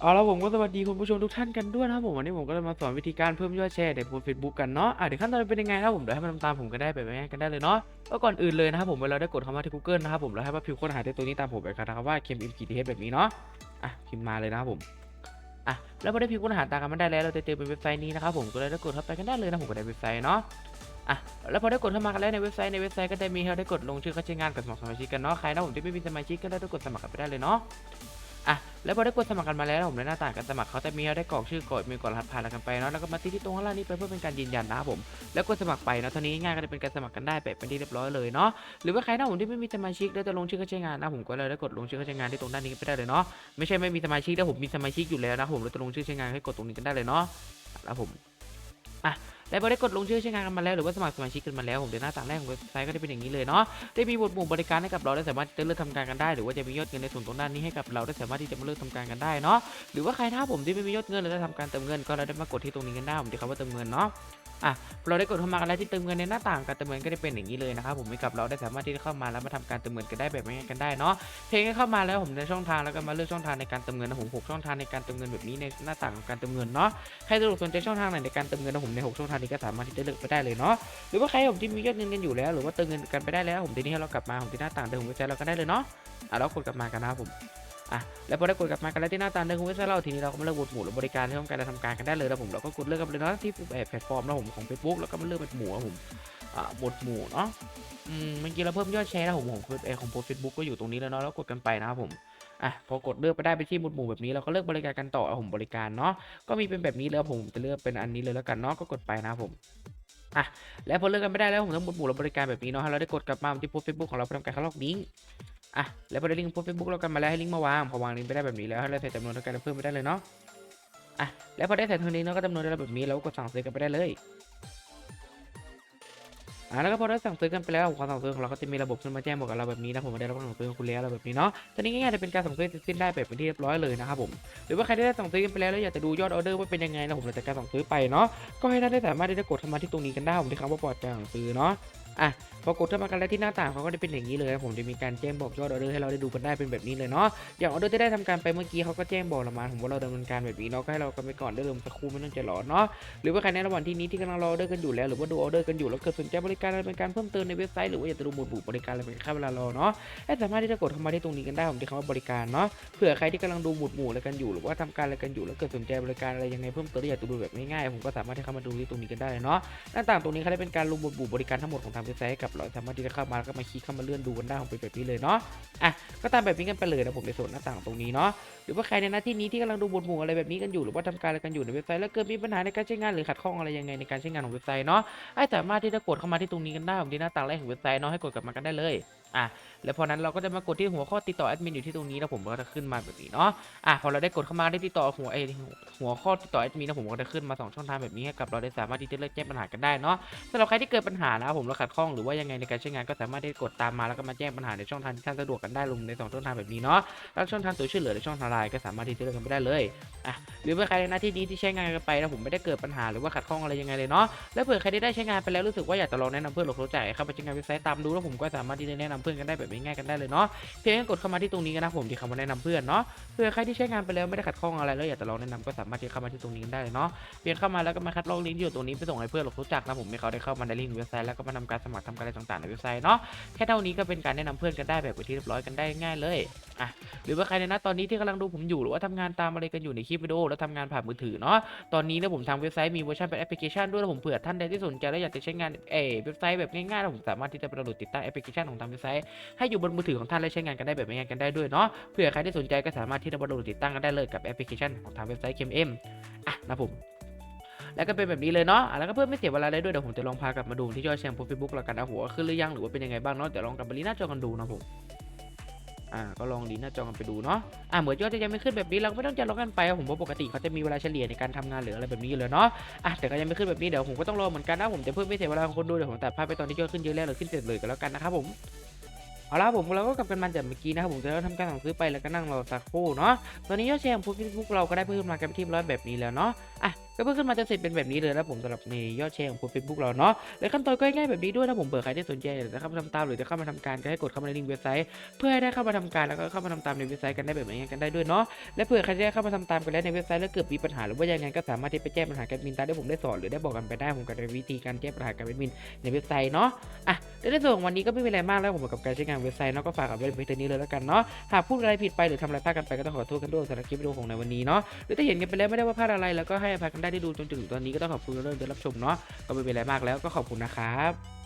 เอาล้วผมก็สวัสดีคุณผู้ชมทุกท่านกันด้วยนะครับผมวันนี้ผมก็จะมาสอนวิธีการเพิ่มยอดแชร์ในโพสเฟซบุ๊กกันเนาะอะเดี๋ยวขั้นตอนเป็นยังไงนะครับผมเดี๋ยวให้มันตามผมกันได้ไปง่ายกันได้เลยเนาะก็ก่อนอื่นเลยนะครับผมเวลาได้กดเข้ามาที่ Google นะครับผมแล้วให้ว่าพิมพ์ค้นหาที่ตัวนี้ตามผมไปครับว่า KMM กีทีเแบบนี้เนาะอะพิมพ์มาเลยนะครับผมอะแล้วพอได้พิมพ์ค้นหาตามกันมาได้แล้วเราจะเจอเป็นเว็บไซต์นี้นะครับผมก็เลยได้กดเข้าไปกันได้เลยนะผมก็ได้เว็บไซต์เนาะอะแล้วพอได้กดเข้ามากันแล้วในเว็บไซต์ในเว็บไซต์ก็จะมีให้เราได้กดลงชื่อเข้าใช้งานกับสมัครสมาชิกกันเนาะใครนะผมที่ไม่มีสมาชิกก็ได้กดสมัครกันไปได้เลยเนาะ อะแล้วพอได้กดสมัครกันมาแล้วผมในหน้าต่างการสมัครเขาจะมีให้ได้กรอกชื่อกดมีกดรหัสผ่านอะไรกันไปเนาะแล้วก็มาที่ที่ตรงข้างล่างนี้ไปเพื่อเป็นการยืนยันนะครับผมแล้วกดสมัครไปเนาะเท่านี้ง่ายก็จะเป็นการสมัครกันได้แบบเป็นที่เรียบร้อยเลยเนาะหรือว่าใครนะผมที่ไม่มีสมาชิกแล้วจะลงชื่อเข้าใช้งานนะผมก็เลยได้กดลงชื่อเข้าใช้งานที่ตรงด้านนี้ไปได้เลยเนาะไม่ใช่ไม่มีสมาชิกแต่ผมมีสมาชิกอยู่แล้วนะผมเราจะลงชื่อใช้งานให้กดตรงนี้กันได้เลยเนาะแล้วผมอะ และบริได้กดลงชื่อใช้งานกันมาแล้วหรือว่าสมัครสมาชิกกันมาแล้วผมเดี๋ยวหน้าต่างแรกของเว็บไซต์ก็จะเป็นอย่างนี้เลยเนาะได้มีบทหมู่บริการให้กับเราได้สามารถเลือกทำการกันได้หรือว่าจะมียอดเงินในส่วนตรงด้านนี้ให้กับเราได้สามารถที่จะมาเลือกทำการกันได้เนาะหรือว่าใครถ้าผมที่ไม่มียอดเงินหรือจะทำการเติมเงินก็เราได้มากดที่ตรงนี้กันได้ผมจะคำว่าเติมเงินเนาะ อะเราได้กดเข้ามากันแล้วที่เติมเงินในหน้าต่างการเติมเงินก็จะเป็นอย่างนี้เลยนะครับผมกับเราได้สามารถที่จะเข้ามาแล้วมาทำการเติมเงินกันได้แบบง่ายกันได้เนาะเพียงแค่เข้ามาแล้วผมในช่องทางแล้วก็มาเลือกช่องทางในการเติมเงินนะผมหช่องทางในการเติมเงินแบบนี้ในหน้าต่างของการเติมเงินเนาะใครสะดวกสนใจช่องทางไหนในการเติมเงินนะผมในหกช่องทางนี้ก็สามารถที่จะเลือกไปได้เลยเนาะหรือว่าใครผมที่มียอดเงินกันอยู่แล้ว หรือว่าเติมเงินกันไปได้แล้วผมทีนี้ให้เรากลับมาผมที่หน้าต่างเดิมของเว็บไซต์เราก็ได้เลยเนาะอะแล้วกดกลับมากันนะครับผม อะแล้วพอได้กดกลับมากันแล้วที่หน้าตาเดิมของเว็บไซต์เราทีนี้เราก็มาเลือกหมวดหมู่หรือบริการที่ต้องการจะทำการกันได้เลยแล้วผมเราก็กดเลือกกันเลยนะที่แพลตฟอร์มแล้วผมของ Facebook แล้วก็มาเลือกเป็นหมู่ครับผมอะหมวดหมู่เนาะอืมเมื่อกี้เราเพิ่มยอดแชร์แล้วผมของเอของโพสเฟซบุ๊กก็อยู่ตรงนี้แล้วเนาะแล้วกดกันไปนะครับผมอะพอกดเลือกไปได้ไปที่หมวดหมู่แบบนี้เราก็เลือกบริการกันต่อผมบริการเนาะก็มีเป็นแบบนี้แล้วผมจะเลือกเป็นอันนี้เลยแล้วกันเนาะก็กดไปนะครับผมอะแล้วพอเลือกกันไม่ได้แล้วผมต้งหมุดหมู่เราบริการแบบนี้เนาะเราได้กดกลับมาที่โพสเฟซบุ๊กของเราเพื่อทำการคัดลอกลิงก์ อะแล้วพอได้ลิงก์โพสเฟซบุ๊กเรากันมาแล้วให้ลิงก์มาวางพอวางลิงก์ไปได้แบบนี้แล้วให้เราใส่จำนวนเท่ากันเพิ่มไปได้เลยเนาะอะแล้วพอได้ใส่เท่านี้เนาะก็จำนวนได้แบบนี้เราก็กดสั่งซื้อกันไปได้เลยอะแล้วก็พอได้สั่งซื้อกันไปแล้วความสั่งซื้อของเราก็จะมีระบบขึ้นมาแจ้งบอกกับเราแบบนี้นะผมได้รับความสั่งซื้อของคุณแล้วอะไรแบบนี้เนาะตอนนี้ง่ายๆจะเป็นการสั่งซื้อเสร็จสิ้นได้แบบเป็นที่เรียบร้อยเลยนะครับผมหรือว่าใครที่ได้สั่งซื้อกันไปแล้วแล้วอยากจะดูยอดออเดอร์ว่าเป็นยังไงนะผมหลังจากการสั่งซื้อไปเนาะก็ให้ท่านได้สามารถที่จะกดเข้ามาที่ตรงนี้กันได้ผมที่คำว่าปลอดจากหนังสือเนาะ อะพอกดเข้ามากันแล้วที่หน้าต่างเขาก็จะเป็นอย่างนี้เลยผมจะมีการแจ้งบอกยอดออเดอร์ให้เราได้ดูกันได้เป็นแบบนี้เลยเนาะอย่างออเดอร์ที่ได้ทำการไปเมื่อกี้เขาก็แจ้งบอกเรามาผมว่าเราดำเนินการแบบนี้เนาะก็ให้เรากันไปก่อนได้เลยสักครู่ไม่ต้องใจร้อนเนาะหรือว่าใครในระหว่างที่นี้ที่กำลังรอออเดอร์กันอยู่แล้วหรือว่าดูออเดอร์กันอยู่แล้วเกิดสนใจบริการอะไรเป็นการเพิ่มเติมในเว็บไซต์หรือว่าอยากจะดูหมวดหมู่บริการอะไรเป็นค่าเวลารอเนาะให้สามารถที่จะกดเข้ามาที่ตรงนี้กันได้ผมที่คำว่าบริการเนาะเผื่อใครที่กำลังดูหมวดหมู่อะไรกันอยู่ หรือว่าทำการอะไรกันอยู่แล้วเกิดสนใจบริการอะไรยังไงเพิ่มเติมอยากจะดูแบบง่ายๆผมก็สามารถที่เข้ามาดูที่ตรงนี้กันได้เนาะหน้าต่างตรงนี้เขาได้เป็นการรวมหมวดหมู่บริการทั้งหมดของทางเว็บไซต์ให้กับเราสามารถที่จะเข้ามาแล้วก็มาคลิกเข้ามาเลื่อนดูกันได้ของเป็นแบบนี้เลยเนาะอะก็ตามแบบนี้กันไปเลยนะผมในส่วนหน้าต่างตรงนี้เนาะหรือว่าใครในหน้าที่นี้ที่กำลังดูหมวดหมู่อะไรแบบนี้กันอยู่หรือว่าทำการอะไรกันอยู่ในเว็บไซต์แล้วเกิดมีปัญหาในการใช้งานหรือขัดข้องอะไรยังไงในการใช้งานของเว็บไซต์เนาะให้สามารถที่จะกดเข้ามาที่ตรงนี้กันได้ผมที่หน้าต่างแรกของเว็บไซต์เนาะให้กดกลับมากันได้เลย อะแล้วพอนั้นเราก็จะมากดที่หัวข้อติดต่อแอดมินอยู่ที่ตรงนี้นะผมก็จะขึ้นมาแบบนี้เนาะอะพอเราได้กดเข้ามาได้ติดต่อหัวไอหัวข้อติดต่อแอดมินนะผมก็จะขึ้นมาสองช่องทางแบบนี้ให้กับเราได้สามารถที่จะเลือกแก้ปัญหากันได้เนาะสำหรับใครที่เกิดปัญหานะผมเราขัดข้องหรือว่ายังไงในการใช้งานก็สามารถได้กดตามมาแล้วก็มาแจ้งปัญหาในช่องทางที่ท่านสะดวกกันได้ลงในสองช่องทางแบบนี้เนาะแล้วช่องทางตัวช่วยเหลือในช่องทางไลน์ก็สามารถที่จะเลือกกันไปได้เลยอะหรือว่าใครในหน้าที่นี้ที่ใช้งานกันไปนะผมไม่ได้เกิดปัญหาหรือว่าขัดข้องอะไรยังไงเลยเนาะแล้วเผื่อใครได้ใช้งานไปแล้วรู้สึกว่าอยากจะลองแนะนำเพื่อนหรือรู้จักให้เข้าไปใช้งานเว็บไซต์ตามดูแล้วผมก็สามารถที่จะแนะนำเพื่อนกันได้แบบง่ายๆกันได้เลยเนาะเพียงแค่กดเข้ามาที่ตรงนี้กันนะผมที่คำว่าแนะนำเพื่อนเนาะเพื่อใครที่ใช้งานไปแล้วไม่ได้ขัดข้องอะไรแล้วอยากจะลองแนะนำก็สามารถที่เข้ามาที่ตรงนี้กันได้เลยเนาะเพียงเข้ามาแล้วก็มาคัดลอกลิงก์ที่อยู่ตรงนี้ไปส่งให้เพื่อนหรารู้จักนะผมให้เขาได้เข้ามาในลิงก์เว็บไซต์แล้วก็มาทำการสมัครทำการอะไรต่างๆในเว็บไซต์เนาะแค่เท่านี้ก็เป็นการแนะนำเพื่อนกันได้แบบเป็นที่เรียบร้อยกันได้ง่ายเลย อะหรือว่าใครในนะตอนนี้ที่กำลังดูผมอยู่หรือว่าทำงานตามอะไรกันอยู่ในคลิปวิดีโอแล้วทำงานผ่านมือถือเนาะตอนนี้นะผมทางเว็บไซต์มีเวอร์ชันเป็นแอปพลิเคชันด้วยแล้วผมเผื่อท่านใดที่สนใจและอยากจะใช้งานเอเว็บไซต์แบบง่ายๆแล้วผมสามารถที่จะไปดาวน์โหลดติดตั้งแอปพลิเคชันของทางเว็บไซต์ให้อยู่บนมือถือของท่านและใช้งานกันได้แบบง่ายๆกันได้ด้วยเนาะเผื่อใครที่สนใจก็สามารถที่จะดาวน์โหลดติดตั้งกันได้เลยกับแอปพลิเคชันของทางเว็บไซต์ KMM อะนะผมแล้วก็เป็นแบบนี้เลยเนาะ แล้วก็เพื่อไม่เสียเวลาเลยด้วยเดี๋ยวผมจะลองพากลับมาดูที่ยอดแชร์โพสเฟซบุ๊กแล้วกันนะหัวขึ้นหรือยังหรือว่าเป็นยังไงบ้างเนาะ เดี๋ยวลองกลับมาลีหน้าจอกันดูนะผม อ่าก็ลองลีหน้าจอกันไปดูเนาะอ่าเหมือนยอดจะยังไม่ขึ้นแบบนี้เราก็ไม่ต้องใจร้อกันไปผมเพราปกติเขาจะมีเวลาเฉลี่ยในการทำงานหรืออะไรแบบนี้เลยเนาะอะแต่ก็ยังไม่ขึ้นแบบนี้เดี๋ยวผมก็ต้องรอเหมือนกันนะผมจะเพิ่มไม่เสียเวลาของคนดูเดี๋ยวผมตัดภาพไปตอนที่ยอดขึ้นเยอะแล้วหรือขึ้นเสร็จเลยก็แล้วกันนะครับผมเอาละผมเราก็กลับกันมาจากเมื่อกี้นะครับผมจะเริ่มทำการสั่งซื้อไปแล้วก็นั่งรอสักครู่เนาะตอนนี้ยอดแชร์ของเฟซบุ๊กเราก็ได้เพิ่มมากันเป็นที่เรียบร้อยแบบนี้แล้วเนาะอะ ก็เพิ่งขึ้นมาจะเสร็จเป็นแบบนี้เลยนะผมสำหรับในยอดแชร์ของโพสเฟซบุ๊กเราเนาะและขั้นตอนก็ง่ายๆแบบนี้ด้วยนะผมเผื่อใครที่สนใจอยากจะเข้ามาทำตามหรือจะเข้ามาทำการก็ให้กดเข้ามาในลิงก์เว็บไซต์ เพื่อให้ได้เข้ามาทำการแล้วก็เข้ามาทำตามในเว็บไซต์กันได้แบบไหนกันได้ด้วยเนาะและเผื่อใครที่ได้เข้ามาทำตามกันแล้วในเว็บไซต์แล้วเกิดมีปัญหาหรือว่ายังไงก็สามารถที่ไปแจ้งปัญหากับแอดมินตามที่ผมได้สอนหรือได้บอกกันไปได้ผมกับวิธีการแก้ปัญหากับแอดมินในเว็บไซต์เนาะอะ ในส่วนของวันนี้ก็ไม่มีอะไรมากแล้วผมกับการใช้งานเว็บไซต์เนาะก็ฝากเอาไว้เพียงเท่านี้เลยแล้วกันเนาะหากพูดอะไรผิดไปหรือทำอะไรพลาดกันไปก็ต้องขอโทษกันด้วยสำหรับคลิปวิดีโอของในวันนี้เนาะหรือถ้าเห็นกันไปแล้วไม่ได้ว่าพลาดอะไรแล้วก็ให้อภัยกันได้ที่ดูจนถึงตอนนี้ก็ต้องขอบคุณเรื่องที่รับชมเนาะก็ไม่เป็นไรมากแล้วก็ขอบคุณนะครับ